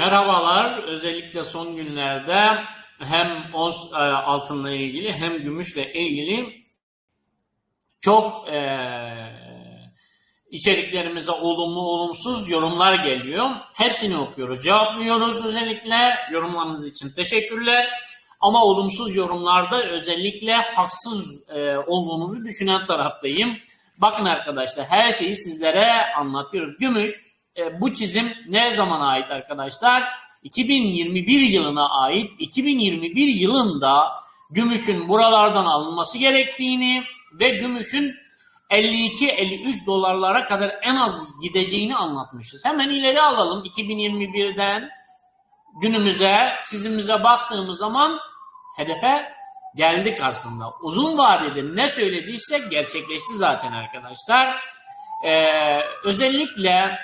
Merhabalar. Özellikle son günlerde hem ons e, altınla ilgili hem gümüşle ilgili çok e, içeriklerimize olumlu olumsuz yorumlar geliyor. Hepsini okuyoruz, cevaplıyoruz özellikle. Yorumlarınız için teşekkürler. Ama olumsuz yorumlarda özellikle haksız e, olduğunuzu düşünen taraftayım. Bakın arkadaşlar her şeyi sizlere anlatıyoruz. Gümüş e, bu çizim ne zamana ait arkadaşlar? 2021 yılına ait. 2021 yılında gümüşün buralardan alınması gerektiğini ve gümüşün 52-53 dolarlara kadar en az gideceğini anlatmışız. Hemen ileri alalım 2021'den günümüze, çizimimize baktığımız zaman hedefe geldik aslında. Uzun vadede ne söylediyse gerçekleşti zaten arkadaşlar. Ee, özellikle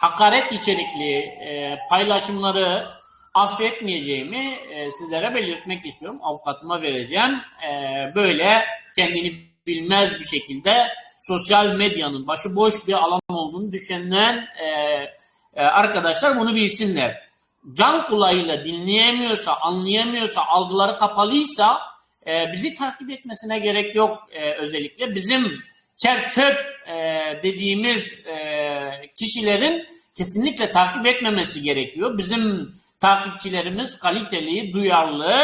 hakaret içerikli e, paylaşımları affetmeyeceğimi e, sizlere belirtmek istiyorum. Avukatıma vereceğim. E, böyle kendini bilmez bir şekilde sosyal medyanın başıboş bir alan olduğunu düşünen e, e, arkadaşlar bunu bilsinler. Can kulağıyla dinleyemiyorsa, anlayamıyorsa, algıları kapalıysa e, bizi takip etmesine gerek yok e, özellikle. Bizim çerçöp e, dediğimiz e, kişilerin kesinlikle takip etmemesi gerekiyor. Bizim takipçilerimiz kaliteli, duyarlı,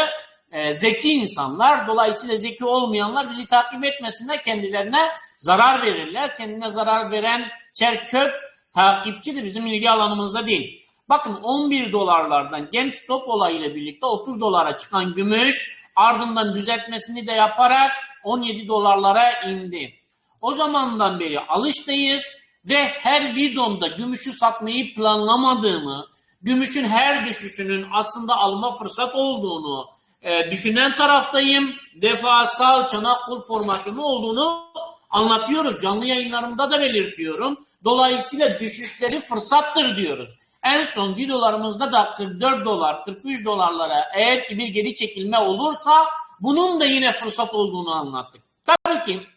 e, zeki insanlar. Dolayısıyla zeki olmayanlar bizi takip etmesinler, kendilerine zarar verirler. Kendine zarar veren çerçöp takipçi de bizim ilgi alanımızda değil. Bakın 11 dolarlardan GameStop olayıyla birlikte 30 dolara çıkan gümüş ardından düzeltmesini de yaparak 17 dolarlara indi. O zamandan beri alıştayız ve her videomda gümüşü satmayı planlamadığımı, gümüşün her düşüşünün aslında alma fırsat olduğunu e, düşünen taraftayım. Defasal çanak kul formasyonu olduğunu anlatıyoruz. Canlı yayınlarımda da belirtiyorum. Dolayısıyla düşüşleri fırsattır diyoruz. En son videolarımızda da 44 dolar, 43 dolarlara eğer ki bir geri çekilme olursa bunun da yine fırsat olduğunu anlattık. Tabii ki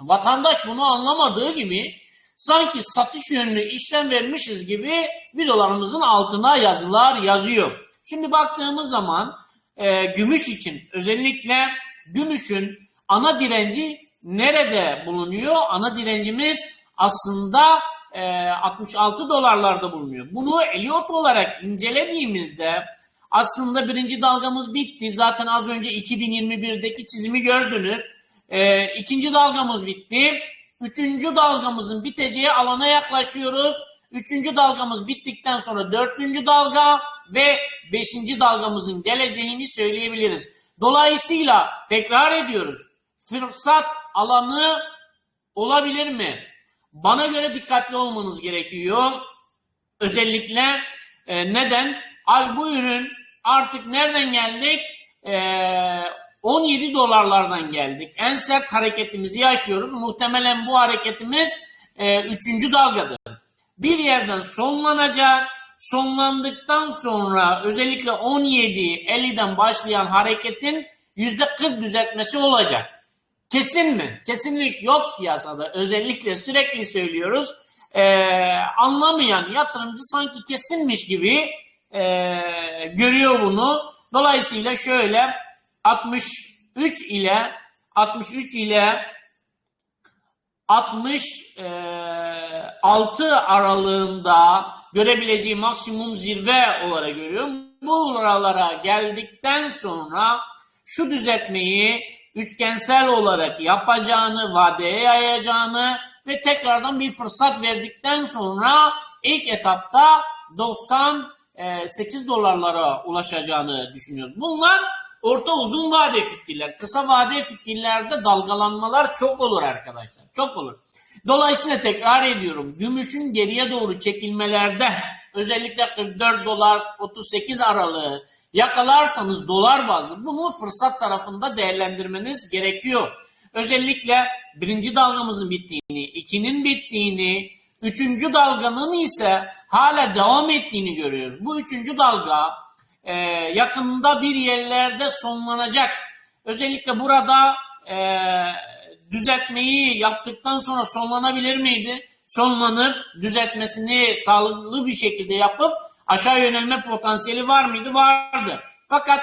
vatandaş bunu anlamadığı gibi sanki satış yönlü işlem vermişiz gibi videolarımızın altına yazılar yazıyor. Şimdi baktığımız zaman e, gümüş için özellikle gümüşün ana direnci nerede bulunuyor? Ana direncimiz aslında e, 66 dolarlarda bulunuyor. Bunu Elliot olarak incelediğimizde aslında birinci dalgamız bitti. Zaten az önce 2021'deki çizimi gördünüz. E, ikinci dalgamız bitti. Üçüncü dalgamızın biteceği alana yaklaşıyoruz. Üçüncü dalgamız bittikten sonra dördüncü dalga ve beşinci dalgamızın geleceğini söyleyebiliriz. Dolayısıyla tekrar ediyoruz. Fırsat alanı olabilir mi? Bana göre dikkatli olmanız gerekiyor. Özellikle e, neden? Abi bu ürün artık nereden geldik? E, 17 dolarlardan geldik. En sert hareketimizi yaşıyoruz. Muhtemelen bu hareketimiz e, üçüncü dalgadır. Bir yerden sonlanacak. Sonlandıktan sonra özellikle 17-50'den başlayan hareketin %40 düzeltmesi olacak. Kesin mi? Kesinlik yok piyasada. Özellikle sürekli söylüyoruz. Ee, anlamayan yatırımcı sanki kesinmiş gibi e, görüyor bunu. Dolayısıyla şöyle 63 ile 63 ile 66 aralığında görebileceği maksimum zirve olarak görüyorum. Bu oralara geldikten sonra şu düzeltmeyi üçgensel olarak yapacağını, vadeye yayacağını ve tekrardan bir fırsat verdikten sonra ilk etapta 98 dolarlara ulaşacağını düşünüyoruz. Bunlar orta uzun vade fikirler. Kısa vade fikirlerde dalgalanmalar çok olur arkadaşlar. Çok olur. Dolayısıyla tekrar ediyorum. Gümüşün geriye doğru çekilmelerde özellikle 44 dolar 38 aralığı yakalarsanız dolar bazlı bunu fırsat tarafında değerlendirmeniz gerekiyor. Özellikle birinci dalgamızın bittiğini, ikinin bittiğini, üçüncü dalganın ise hala devam ettiğini görüyoruz. Bu üçüncü dalga e, yakında bir yerlerde sonlanacak. Özellikle burada e, düzeltmeyi yaptıktan sonra sonlanabilir miydi? Sonlanıp düzeltmesini sağlıklı bir şekilde yapıp aşağı yönelme potansiyeli var mıydı? Vardı. Fakat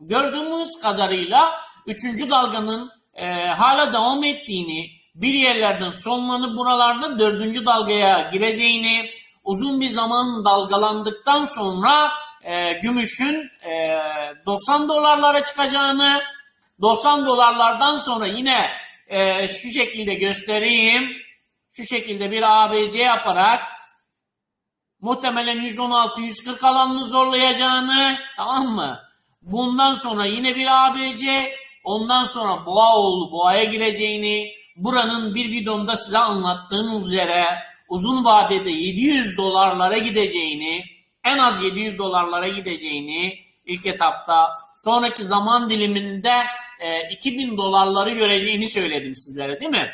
gördüğümüz kadarıyla üçüncü dalganın e, hala devam ettiğini, bir yerlerden sonlanıp buralarda dördüncü dalgaya gireceğini, uzun bir zaman dalgalandıktan sonra e, gümüşün e, 90 dolarlara çıkacağını, 90 dolarlardan sonra yine e, şu şekilde göstereyim, şu şekilde bir ABC yaparak muhtemelen 116-140 alanını zorlayacağını, tamam mı? Bundan sonra yine bir ABC, ondan sonra Boğaoğlu Boğa'ya gireceğini, buranın bir videomda size anlattığım üzere uzun vadede 700 dolarlara gideceğini, en az 700 dolarlara gideceğini ilk etapta, sonraki zaman diliminde e, 2000 dolarları göreceğini söyledim sizlere değil mi?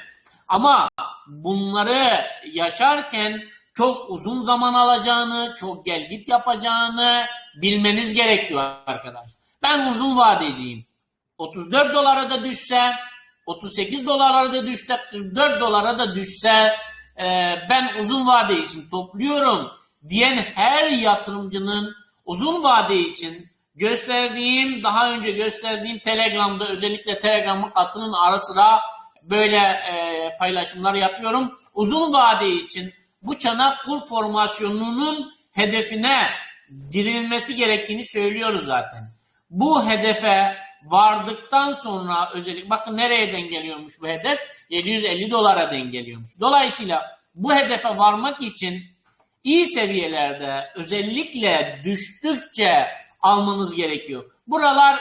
Ama bunları yaşarken çok uzun zaman alacağını, çok gel git yapacağını bilmeniz gerekiyor arkadaş. Ben uzun vadeciyim. 34 dolara da düşse, 38 dolara da düşse, 44 dolara da düşse e, ben uzun vade için topluyorum diyen her yatırımcının uzun vade için gösterdiğim, daha önce gösterdiğim Telegram'da özellikle Telegram'ın katının ara sıra böyle e, paylaşımlar yapıyorum. Uzun vade için bu çanak kur formasyonunun hedefine girilmesi gerektiğini söylüyoruz zaten. Bu hedefe vardıktan sonra özellikle bakın nereye dengeliyormuş bu hedef? 750 dolara dengeliyormuş. Dolayısıyla bu hedefe varmak için iyi seviyelerde özellikle düştükçe almanız gerekiyor. Buralar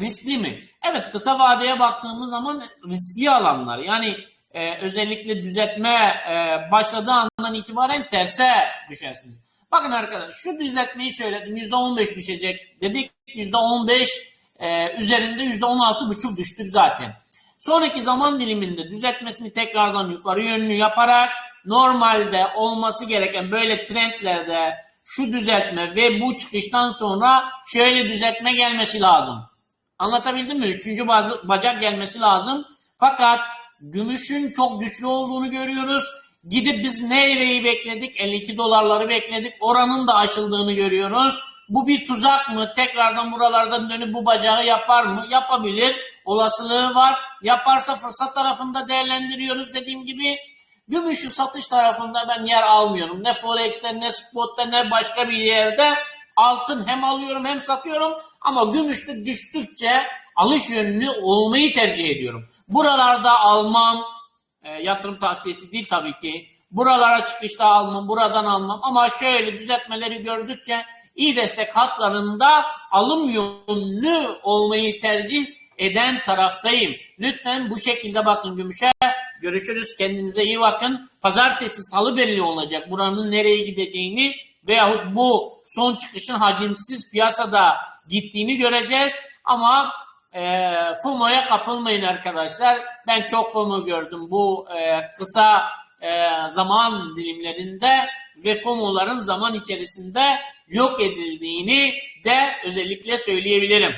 riskli mi? Evet kısa vadeye baktığımız zaman riskli alanlar. Yani e, özellikle düzeltme e, başladığı andan itibaren terse düşersiniz. Bakın arkadaşlar şu düzeltmeyi söyledim. %15 düşecek dedik. %15 e, üzerinde %16,5 düştük zaten. Sonraki zaman diliminde düzeltmesini tekrardan yukarı yönlü yaparak normalde olması gereken böyle trendlerde şu düzeltme ve bu çıkıştan sonra şöyle düzeltme gelmesi lazım. Anlatabildim mi? Üçüncü bazı, bacak gelmesi lazım. Fakat gümüşün çok güçlü olduğunu görüyoruz. Gidip biz nereyi bekledik? 52 dolarları bekledik. Oranın da aşıldığını görüyoruz. Bu bir tuzak mı? Tekrardan buralardan dönüp bu bacağı yapar mı? Yapabilir. Olasılığı var. Yaparsa fırsat tarafında değerlendiriyoruz dediğim gibi. Gümüşü satış tarafında ben yer almıyorum. Ne Forex'te ne Spot'ta ne başka bir yerde. Altın hem alıyorum hem satıyorum. Ama gümüşlük düştükçe alış yönlü olmayı tercih ediyorum. Buralarda almam e, yatırım tavsiyesi değil tabii ki. Buralara çıkışta almam, buradan almam ama şöyle düzeltmeleri gördükçe iyi destek hatlarında alım yönlü olmayı tercih eden taraftayım. Lütfen bu şekilde bakın gümüşe. Görüşürüz. Kendinize iyi bakın. Pazartesi salı belli olacak buranın nereye gideceğini veyahut bu son çıkışın hacimsiz piyasada gittiğini göreceğiz. Ama e, FOMO'ya kapılmayın arkadaşlar. Ben çok FOMO gördüm bu e, kısa e, zaman dilimlerinde ve FOMO'ların zaman içerisinde yok edildiğini de özellikle söyleyebilirim.